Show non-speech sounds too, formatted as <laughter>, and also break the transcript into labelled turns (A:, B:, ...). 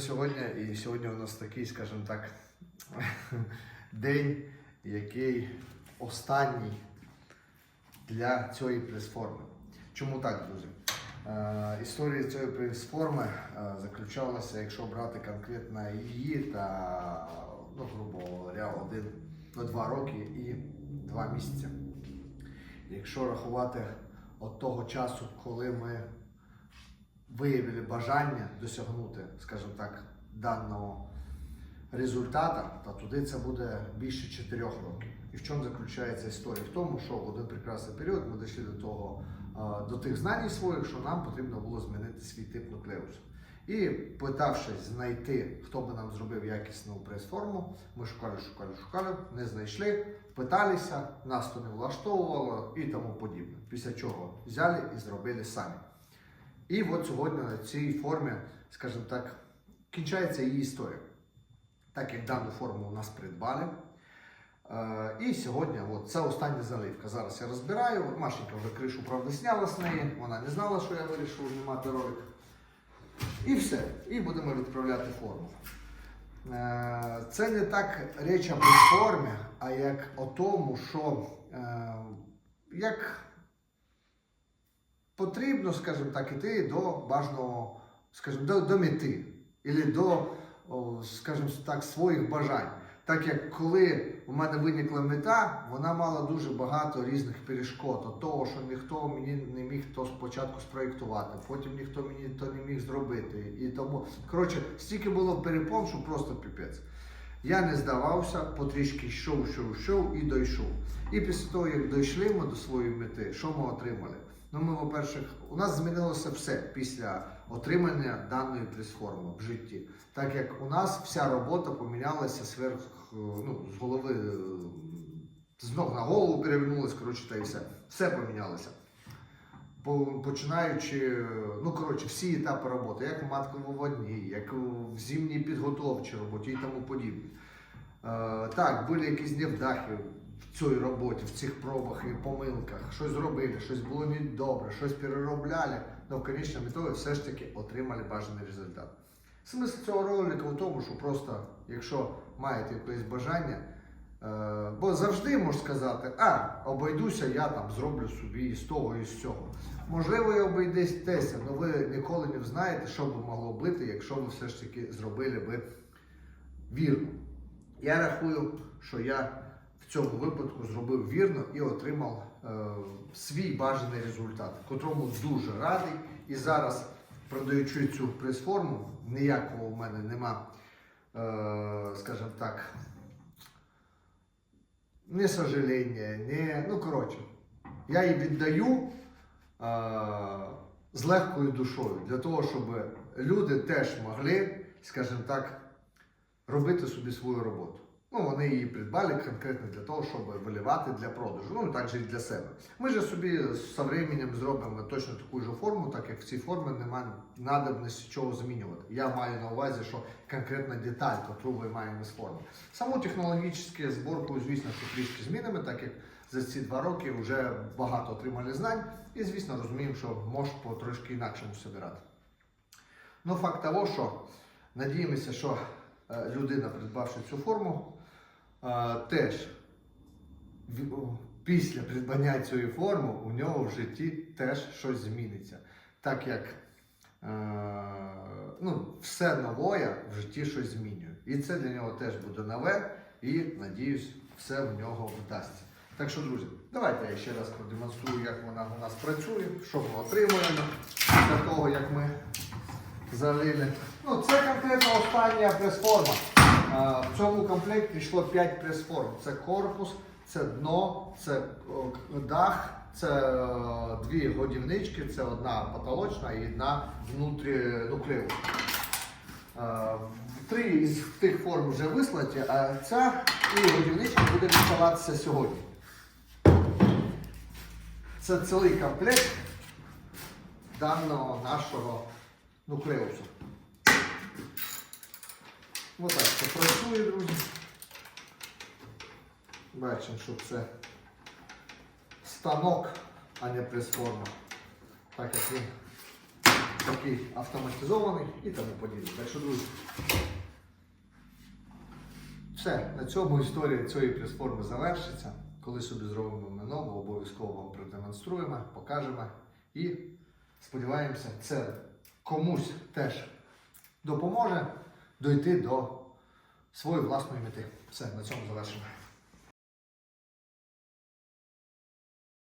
A: сьогодні. І сьогодні у нас такий, скажімо так, <laughs> день, який останній для цієї прес-форми. Чому так, друзі? Е, історія цієї прес-форми е, заключалася, якщо брати конкретно її та, ну, грубо говоря, один, ну, два роки і два місяці. Якщо рахувати від того часу, коли ми виявили бажання досягнути, скажімо так, даного результата, то туди це буде більше 4 років. І в чому заключається історія? В тому, що в один прекрасний період ми дійшли до того, до тих знань своїх, що нам потрібно було змінити свій тип нуклеусу. І питавшись знайти, хто би нам зробив якісну прес-форму, ми шукали, шукали, шукали, не знайшли, питалися, нас то не влаштовувало і тому подібне. Після чого взяли і зробили самі. І от сьогодні на цій формі, скажімо так, кінчається її історія. Так як дану форму у нас придбали. Е, і сьогодні от, це остання заливка. Зараз я розбираю. Машенька вже кришу, правда, зняла з неї. Вона не знала, що я вирішив знімати ролик. І все. І будемо відправляти форму. Е, Це не так річ об формі, а як о тому, що е, як потрібно, скажімо так, іти до бажаного, скажімо, до, до мети, або до, скажімо так, своїх бажань. Так як коли у мене виникла мета, вона мала дуже багато різних перешкод. От того, що ніхто мені не міг то спочатку спроєктувати, потім ніхто мені то не міг зробити. І тому, коротше, стільки було перепон, що просто піпець. Я не здавався, потрішки йшов, йшов, йшов і дійшов. І після того, як дійшли ми до своєї мети, що ми отримали? Ну, ми, по-перше, у нас змінилося все після отримання даної прес-форми в житті. Так як у нас вся робота помінялася сверх, е, ну, з голови, е, з ног на голову перевернулась, коротше, та і все. Все помінялося. Починаючи, е, ну коротше, всі етапи роботи, як в матково-водній, як в зимній підготовчій роботі і тому подібне. Е, так, були якісь невдахи цій роботі, в цих пробах і помилках. Щось зробили, щось було недобре, щось переробляли. але в конечному ітогі все ж таки отримали бажаний результат. Смисл цього ролика в тому, що просто, якщо маєте якесь бажання, е, бо завжди можна сказати, а, обійдуся, я там зроблю собі і з того, і з цього. Можливо, і обійдетеся, але ви ніколи не знаєте, що би могло бути, якщо ви все ж таки зробили би вірно. Я рахую, що я в цьому випадку зробив вірно і отримав е, свій бажаний результат, котрому дуже радий. І зараз, продаючи цю прес-форму, ніякого в мене нема, е, скажімо так, не сожаління, не. Ну, коротше, я її віддаю е, з легкою душою для того, щоб люди теж могли, скажімо так, робити собі свою роботу. Ну, вони її придбали конкретно для того, щоб виливати для продажу, ну також і для себе. Ми ж собі з временем зробимо точно таку ж форму, так як в цій формі немає надобності чого змінювати. Я маю на увазі, що конкретна деталь, яку ви маємо з форми. Саму технологічну зборку, звісно, що трішки змінимо, так як за ці два роки вже багато отримали знань, і звісно розуміємо, що може по трошки інакшому собирати. Ну, факт того, що надіємося, що е, людина, придбавши цю форму, теж після придбання цієї форми у нього в житті теж щось зміниться. Так як е, ну, все нове в житті щось змінює. І це для нього теж буде нове, і надіюсь, все в нього вдасться. Так що, друзі, давайте я ще раз продемонструю, як вона у нас працює, що ми отримуємо після того, як ми залили. Ну, це конкретно остання прес-форма. В цьому комплекті йшло 5 прес-форм. Це корпус, це дно, це дах, це е, дві годівнички, це одна потолочна і одна внутрі нуклеус. Е, Три із тих форм вже вислаті, а ця і годівничка буде відставатися сьогодні. Це цілий комплект даного нашого нуклеусу. Ось так це працює, друзі. Бачимо, що це станок, а не прес-форма. Так як він такий автоматизований і тому подібне. Так що, друзі, все, на цьому історія цієї прес-форми завершиться. Коли собі зробимо ми обов'язково вам продемонструємо, покажемо і сподіваємося, це комусь теж допоможе дойти до своєї власної мети. Все, на цьому завершимо.